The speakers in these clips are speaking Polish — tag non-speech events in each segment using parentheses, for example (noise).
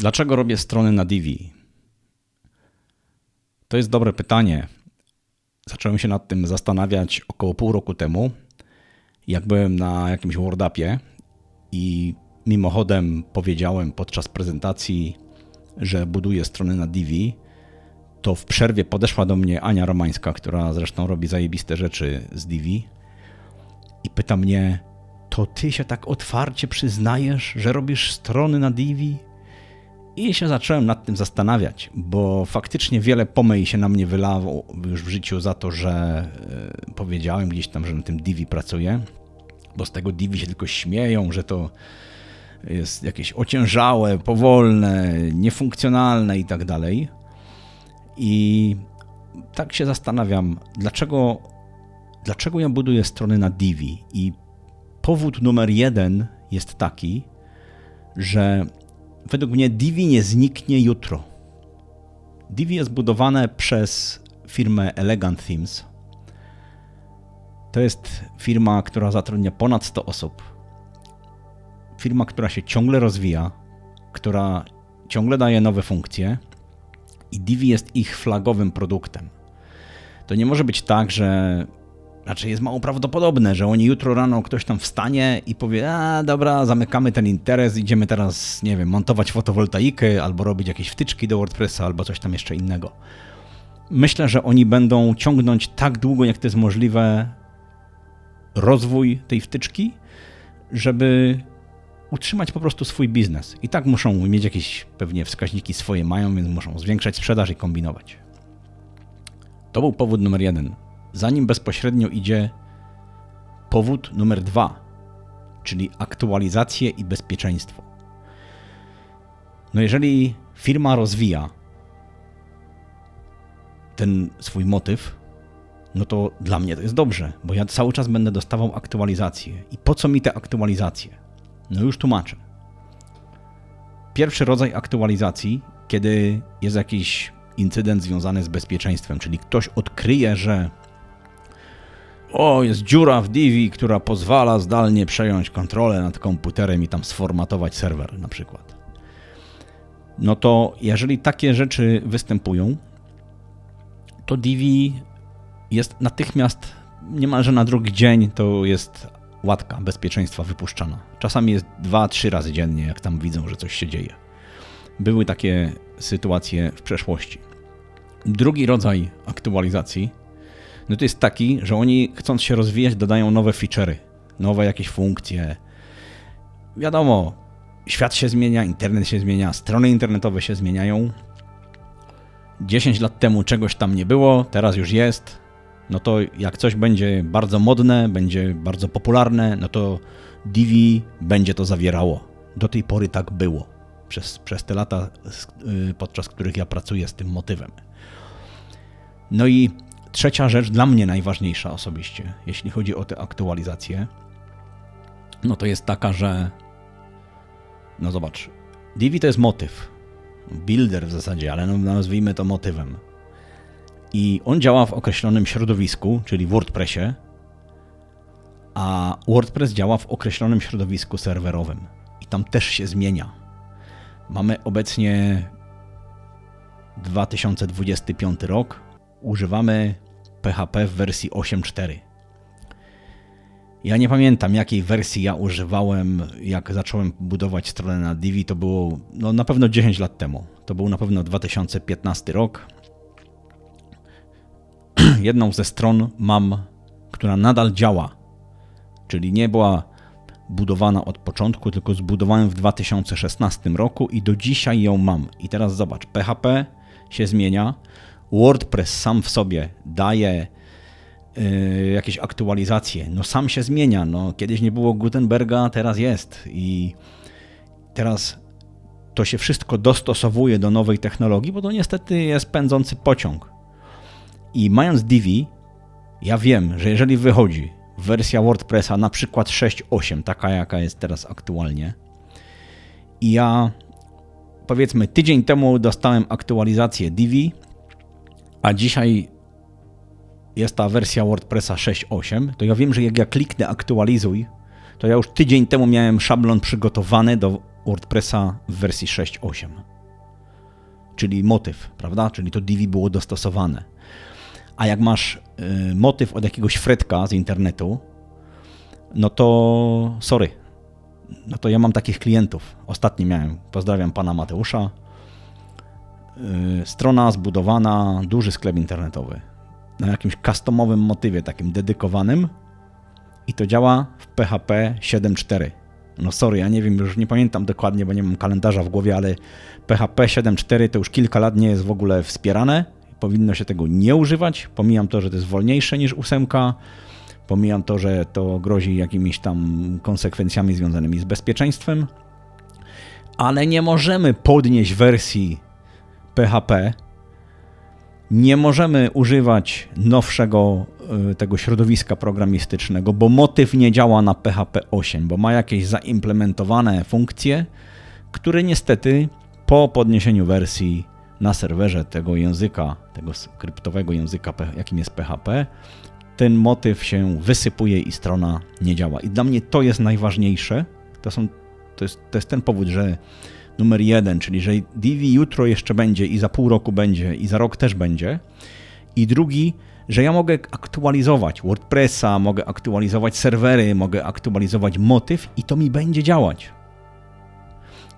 Dlaczego robię strony na Divi? To jest dobre pytanie. Zacząłem się nad tym zastanawiać około pół roku temu, jak byłem na jakimś WordUpie i mimochodem powiedziałem podczas prezentacji, że buduję strony na Divi, to w przerwie podeszła do mnie Ania Romańska, która zresztą robi zajebiste rzeczy z Divi i pyta mnie, to ty się tak otwarcie przyznajesz, że robisz strony na Divi? I się zacząłem nad tym zastanawiać, bo faktycznie wiele pomyj się na mnie wylało już w życiu za to, że e, powiedziałem gdzieś tam, że na tym Divi pracuję, bo z tego Divi się tylko śmieją, że to jest jakieś ociężałe, powolne, niefunkcjonalne i tak dalej. I tak się zastanawiam, dlaczego, dlaczego ja buduję strony na Divi i powód numer jeden jest taki, że według mnie Divi nie zniknie jutro. Divi jest budowane przez firmę Elegant Themes. To jest firma, która zatrudnia ponad 100 osób. Firma, która się ciągle rozwija, która ciągle daje nowe funkcje i Divi jest ich flagowym produktem. To nie może być tak, że znaczy jest mało prawdopodobne, że oni jutro rano ktoś tam wstanie i powie, a dobra, zamykamy ten interes, idziemy teraz, nie wiem, montować fotowoltaikę albo robić jakieś wtyczki do WordPressa albo coś tam jeszcze innego. Myślę, że oni będą ciągnąć tak długo, jak to jest możliwe, rozwój tej wtyczki, żeby utrzymać po prostu swój biznes. I tak muszą mieć jakieś pewnie wskaźniki swoje mają, więc muszą zwiększać sprzedaż i kombinować. To był powód numer jeden zanim bezpośrednio idzie powód numer dwa, czyli aktualizacje i bezpieczeństwo. No jeżeli firma rozwija ten swój motyw, no to dla mnie to jest dobrze, bo ja cały czas będę dostawał aktualizacje. I po co mi te aktualizacje? No już tłumaczę. Pierwszy rodzaj aktualizacji, kiedy jest jakiś incydent związany z bezpieczeństwem, czyli ktoś odkryje, że o, jest dziura w Divi, która pozwala zdalnie przejąć kontrolę nad komputerem i tam sformatować serwer na przykład. No to jeżeli takie rzeczy występują, to Divi jest natychmiast, niemalże na drugi dzień, to jest łatka bezpieczeństwa wypuszczana. Czasami jest 2-3 razy dziennie, jak tam widzą, że coś się dzieje. Były takie sytuacje w przeszłości. Drugi rodzaj aktualizacji no to jest taki, że oni chcąc się rozwijać, dodają nowe feature'y, nowe jakieś funkcje. Wiadomo, świat się zmienia, internet się zmienia, strony internetowe się zmieniają. 10 lat temu czegoś tam nie było, teraz już jest. No to jak coś będzie bardzo modne, będzie bardzo popularne, no to Divi będzie to zawierało. Do tej pory tak było. Przez, przez te lata, y, podczas których ja pracuję z tym motywem. No i Trzecia rzecz, dla mnie najważniejsza osobiście, jeśli chodzi o te aktualizacje, no to jest taka, że no zobacz, Divi to jest motyw, builder w zasadzie, ale no nazwijmy to motywem. I on działa w określonym środowisku, czyli WordPressie, a WordPress działa w określonym środowisku serwerowym. I tam też się zmienia. Mamy obecnie 2025 rok, używamy PHP w wersji 8.4. Ja nie pamiętam, jakiej wersji ja używałem, jak zacząłem budować stronę na Divi. To było no, na pewno 10 lat temu. To był na pewno 2015 rok. (clears throat) Jedną ze stron mam, która nadal działa, czyli nie była budowana od początku, tylko zbudowałem w 2016 roku i do dzisiaj ją mam. I teraz zobacz, PHP się zmienia, WordPress sam w sobie daje y, jakieś aktualizacje. No sam się zmienia. No, kiedyś nie było Gutenberga, teraz jest. I teraz to się wszystko dostosowuje do nowej technologii, bo to niestety jest pędzący pociąg. I mając Divi, ja wiem, że jeżeli wychodzi wersja WordPressa na przykład 6.8, taka jaka jest teraz aktualnie, i ja powiedzmy tydzień temu dostałem aktualizację Divi, a dzisiaj jest ta wersja WordPressa 6.8, to ja wiem, że jak ja kliknę aktualizuj, to ja już tydzień temu miałem szablon przygotowany do WordPressa w wersji 6.8. Czyli motyw, prawda? Czyli to Divi było dostosowane. A jak masz y, motyw od jakiegoś fredka z internetu, no to sorry. No to ja mam takich klientów. Ostatni miałem. Pozdrawiam pana Mateusza. Y, strona zbudowana, duży sklep internetowy. Na jakimś customowym motywie, takim dedykowanym. I to działa w PHP 7.4. No sorry, ja nie wiem, już nie pamiętam dokładnie, bo nie mam kalendarza w głowie, ale PHP 7.4 to już kilka lat nie jest w ogóle wspierane. Powinno się tego nie używać. Pomijam to, że to jest wolniejsze niż ósemka. Pomijam to, że to grozi jakimiś tam konsekwencjami związanymi z bezpieczeństwem. Ale nie możemy podnieść wersji PHP. Nie możemy używać nowszego y, tego środowiska programistycznego, bo motyw nie działa na PHP 8, bo ma jakieś zaimplementowane funkcje, które niestety po podniesieniu wersji na serwerze tego języka, tego skryptowego języka, jakim jest PHP, ten motyw się wysypuje i strona nie działa. I dla mnie to jest najważniejsze. To, są, to, jest, to jest ten powód, że numer jeden, czyli że Divi jutro jeszcze będzie i za pół roku będzie i za rok też będzie. I drugi, że ja mogę aktualizować WordPressa, mogę aktualizować serwery, mogę aktualizować motyw i to mi będzie działać.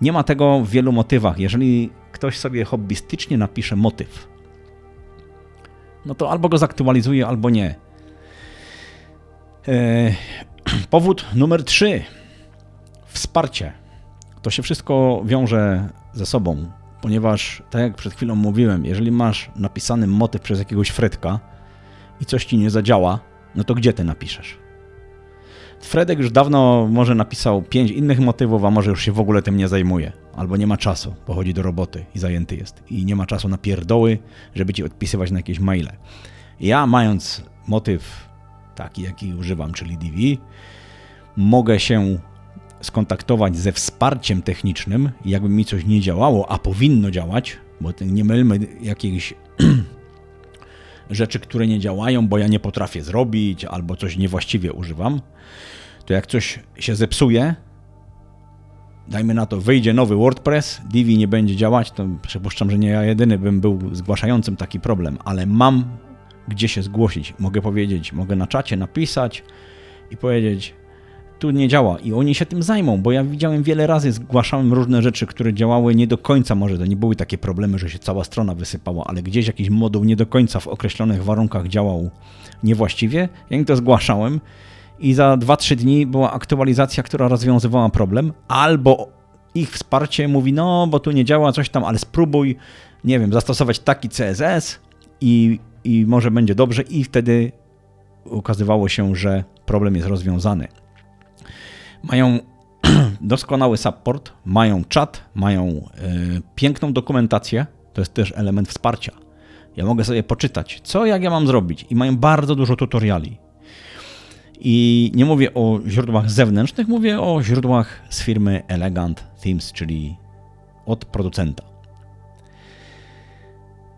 Nie ma tego w wielu motywach. Jeżeli ktoś sobie hobbystycznie napisze motyw, no to albo go zaktualizuje, albo nie. E, (clears throat) powód numer 3. Wsparcie. To się wszystko wiąże ze sobą, ponieważ, tak jak przed chwilą mówiłem, jeżeli masz napisany motyw przez jakiegoś Fredka i coś ci nie zadziała, no to gdzie ty napiszesz? Fredek już dawno może napisał pięć innych motywów, a może już się w ogóle tym nie zajmuje. Albo nie ma czasu, pochodzi do roboty i zajęty jest. I nie ma czasu na pierdoły, żeby ci odpisywać na jakieś maile. Ja mając motyw taki, jaki używam, czyli DV, mogę się skontaktować ze wsparciem technicznym, jakby mi coś nie działało, a powinno działać, bo nie mylmy jakichś (clears throat) rzeczy, które nie działają, bo ja nie potrafię zrobić, albo coś niewłaściwie używam, to jak coś się zepsuje, dajmy na to, wyjdzie nowy WordPress, Divi nie będzie działać, to przypuszczam, że nie ja jedyny bym był zgłaszającym taki problem, ale mam gdzie się zgłosić. Mogę powiedzieć, mogę na czacie napisać i powiedzieć, tu nie działa i oni się tym zajmą, bo ja widziałem wiele razy, zgłaszałem różne rzeczy, które działały nie do końca, może to nie były takie problemy, że się cała strona wysypała, ale gdzieś jakiś moduł nie do końca w określonych warunkach działał niewłaściwie, ja im to zgłaszałem i za 2-3 dni była aktualizacja, która rozwiązywała problem, albo ich wsparcie mówi, no bo tu nie działa coś tam, ale spróbuj, nie wiem, zastosować taki CSS i, i może będzie dobrze i wtedy ukazywało się, że problem jest rozwiązany. Mają (clears throat) doskonały support, mają czat, mają y, piękną dokumentację, to jest też element wsparcia. Ja mogę sobie poczytać, co jak ja mam zrobić i mają bardzo dużo tutoriali. I nie mówię o źródłach zewnętrznych, mówię o źródłach z firmy Elegant Themes, czyli od producenta.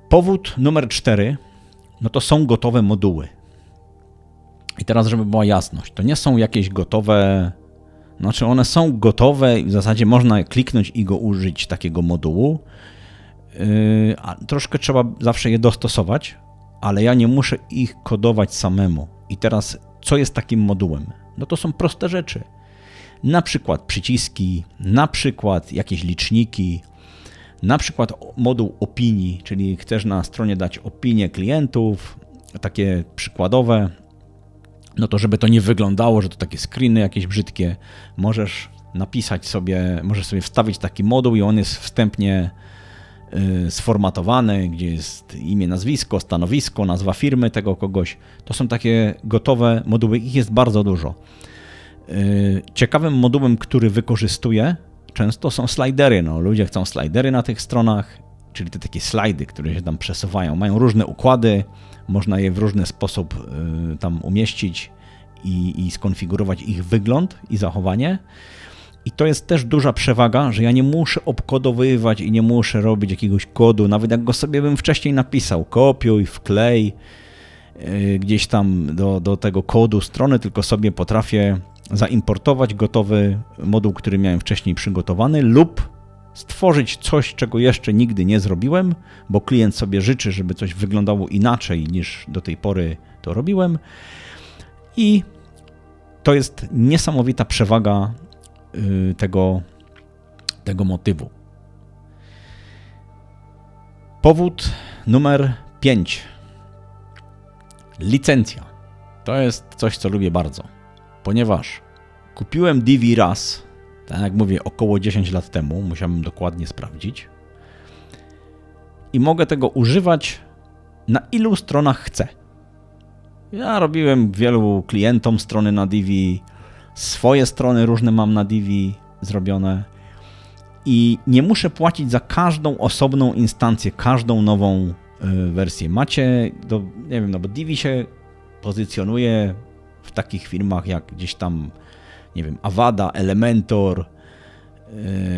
Powód numer cztery, no to są gotowe moduły. I teraz, żeby była jasność, to nie są jakieś gotowe, znaczy one są gotowe i w zasadzie można kliknąć i go użyć takiego modułu. Yy, troszkę trzeba zawsze je dostosować, ale ja nie muszę ich kodować samemu. I teraz co jest takim modułem? No to są proste rzeczy. Na przykład przyciski, na przykład jakieś liczniki, na przykład moduł opinii, czyli chcesz na stronie dać opinie klientów, takie przykładowe, no to żeby to nie wyglądało, że to takie screeny jakieś brzydkie, możesz napisać sobie, możesz sobie wstawić taki moduł i on jest wstępnie Y, sformatowany, gdzie jest imię, nazwisko, stanowisko, nazwa firmy tego kogoś. To są takie gotowe moduły, ich jest bardzo dużo. Y, ciekawym modułem, który wykorzystuję często są slidery. No, ludzie chcą slidery na tych stronach, czyli te takie slajdy, które się tam przesuwają. Mają różne układy, można je w różny sposób y, tam umieścić i, i skonfigurować ich wygląd i zachowanie. I to jest też duża przewaga, że ja nie muszę obkodowywać i nie muszę robić jakiegoś kodu, nawet jak go sobie bym wcześniej napisał, kopiuj, wklej yy, gdzieś tam do, do tego kodu strony, tylko sobie potrafię zaimportować gotowy moduł, który miałem wcześniej przygotowany, lub stworzyć coś, czego jeszcze nigdy nie zrobiłem, bo klient sobie życzy, żeby coś wyglądało inaczej niż do tej pory to robiłem. I to jest niesamowita przewaga y, tego, tego motywu. Powód numer 5. Licencja. To jest coś, co lubię bardzo, ponieważ kupiłem Divi raz, tak jak mówię, około 10 lat temu, musiałem dokładnie sprawdzić. I mogę tego używać na ilu stronach chcę. Ja robiłem wielu klientom strony na Divi, swoje strony różne mam na Divi zrobione i nie muszę płacić za każdą osobną instancję, każdą nową y, wersję. Macie, do, nie wiem, no bo Divi się pozycjonuje w takich firmach jak gdzieś tam, nie wiem, Avada, Elementor,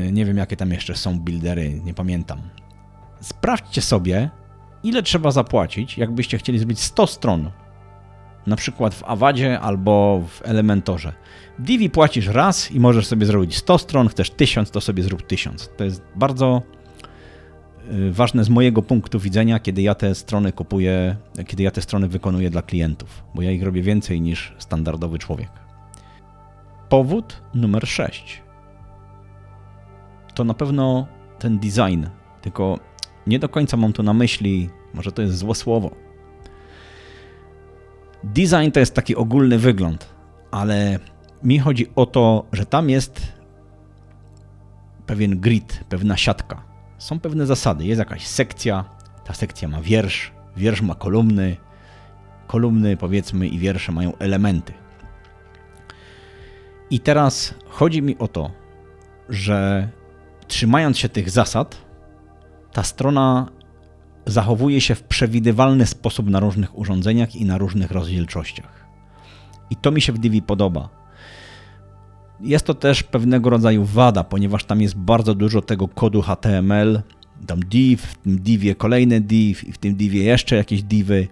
y, nie wiem jakie tam jeszcze są buildery, nie pamiętam. Sprawdźcie sobie, ile trzeba zapłacić, jakbyście chcieli zrobić 100 stron na przykład w Awadzie albo w Elementorze. Divi płacisz raz i możesz sobie zrobić 100 stron, chcesz 1000, to sobie zrób 1000. To jest bardzo y, ważne z mojego punktu widzenia, kiedy ja te strony kupuję, kiedy ja te strony wykonuję dla klientów, bo ja ich robię więcej niż standardowy człowiek. Powód numer 6 to na pewno ten design, tylko nie do końca mam tu na myśli, może to jest złe słowo, Design to jest taki ogólny wygląd, ale mi chodzi o to, że tam jest pewien grid, pewna siatka. Są pewne zasady. Jest jakaś sekcja, ta sekcja ma wiersz, wiersz ma kolumny, kolumny powiedzmy i wiersze mają elementy. I teraz chodzi mi o to, że trzymając się tych zasad, ta strona zachowuje się w przewidywalny sposób na różnych urządzeniach i na różnych rozdzielczościach. I to mi się w Divi podoba. Jest to też pewnego rodzaju wada, ponieważ tam jest bardzo dużo tego kodu HTML, tam div, w tym divie kolejny div i w tym divie jeszcze jakieś divy.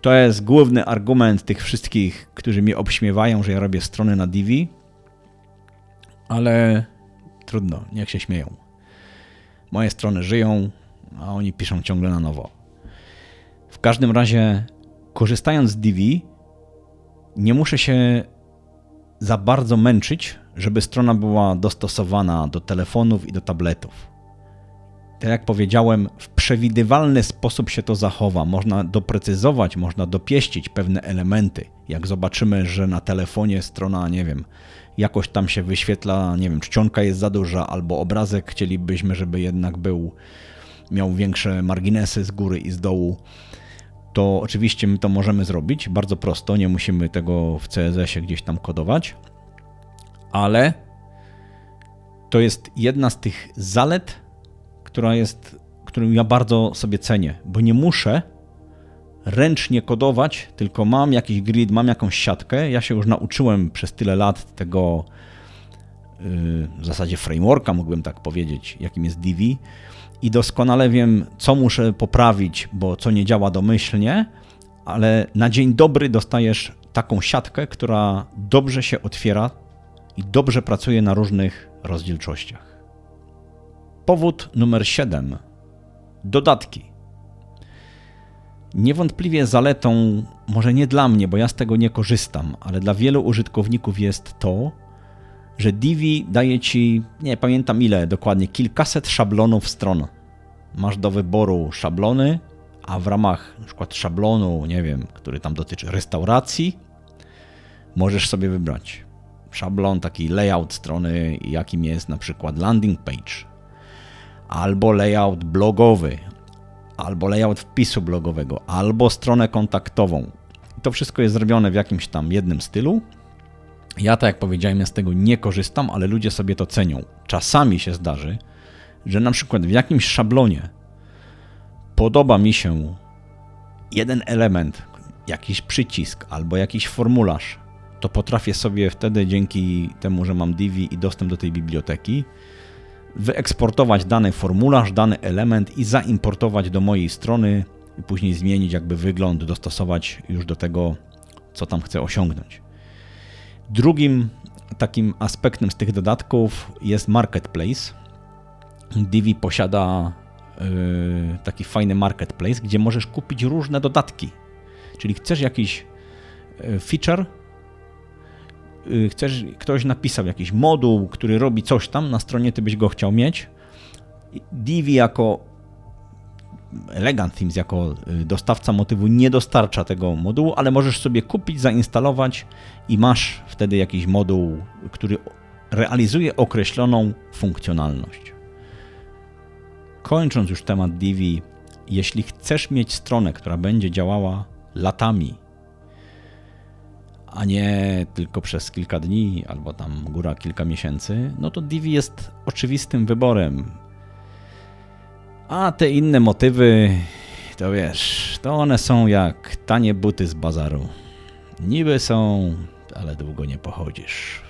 To jest główny argument tych wszystkich, którzy mnie obśmiewają, że ja robię strony na divi, ale trudno, niech się śmieją. Moje strony żyją, a oni piszą ciągle na nowo. W każdym razie, korzystając z Divi, nie muszę się za bardzo męczyć, żeby strona była dostosowana do telefonów i do tabletów. Tak jak powiedziałem, w przewidywalny sposób się to zachowa. Można doprecyzować, można dopieścić pewne elementy. Jak zobaczymy, że na telefonie strona, nie wiem, jakoś tam się wyświetla, nie wiem, czcionka jest za duża, albo obrazek chcielibyśmy, żeby jednak był miał większe marginesy z góry i z dołu, to oczywiście my to możemy zrobić bardzo prosto, nie musimy tego w CSS-ie gdzieś tam kodować, ale to jest jedna z tych zalet, która jest, którą ja bardzo sobie cenię, bo nie muszę ręcznie kodować, tylko mam jakiś grid, mam jakąś siatkę. Ja się już nauczyłem przez tyle lat tego yy, w zasadzie frameworka, mógłbym tak powiedzieć, jakim jest Divi i doskonale wiem, co muszę poprawić, bo co nie działa domyślnie, ale na dzień dobry dostajesz taką siatkę, która dobrze się otwiera i dobrze pracuje na różnych rozdzielczościach. Powód numer 7. Dodatki. Niewątpliwie zaletą, może nie dla mnie, bo ja z tego nie korzystam, ale dla wielu użytkowników jest to, że Divi daje ci, nie pamiętam ile dokładnie, kilkaset szablonów stron. Masz do wyboru szablony, a w ramach przykład szablonu, nie wiem, który tam dotyczy restauracji, możesz sobie wybrać szablon, taki layout strony, jakim jest na przykład landing page, albo layout blogowy, albo layout wpisu blogowego, albo stronę kontaktową. to wszystko jest zrobione w jakimś tam jednym stylu ja, tak jak powiedziałem, z tego nie korzystam, ale ludzie sobie to cenią. Czasami się zdarzy, że na przykład w jakimś szablonie podoba mi się jeden element, jakiś przycisk albo jakiś formularz, to potrafię sobie wtedy dzięki temu, że mam Divi i dostęp do tej biblioteki, wyeksportować dany formularz, dany element i zaimportować do mojej strony i później zmienić jakby wygląd, dostosować już do tego, co tam chcę osiągnąć. Drugim takim aspektem z tych dodatków jest marketplace. Divi posiada yy, taki fajny marketplace, gdzie możesz kupić różne dodatki. Czyli chcesz jakiś yy, feature, chcesz, ktoś napisał jakiś moduł, który robi coś tam, na stronie ty byś go chciał mieć. Divi jako Elegant Themes jako y, dostawca motywu nie dostarcza tego modułu, ale możesz sobie kupić, zainstalować i masz wtedy jakiś moduł, który realizuje określoną funkcjonalność. Kończąc już temat Divi, jeśli chcesz mieć stronę, która będzie działała latami, a nie tylko przez kilka dni albo tam góra kilka miesięcy, no to Divi jest oczywistym wyborem. A te inne motywy, to wiesz, to one są jak tanie buty z bazaru. Niby są, ale długo nie pochodzisz.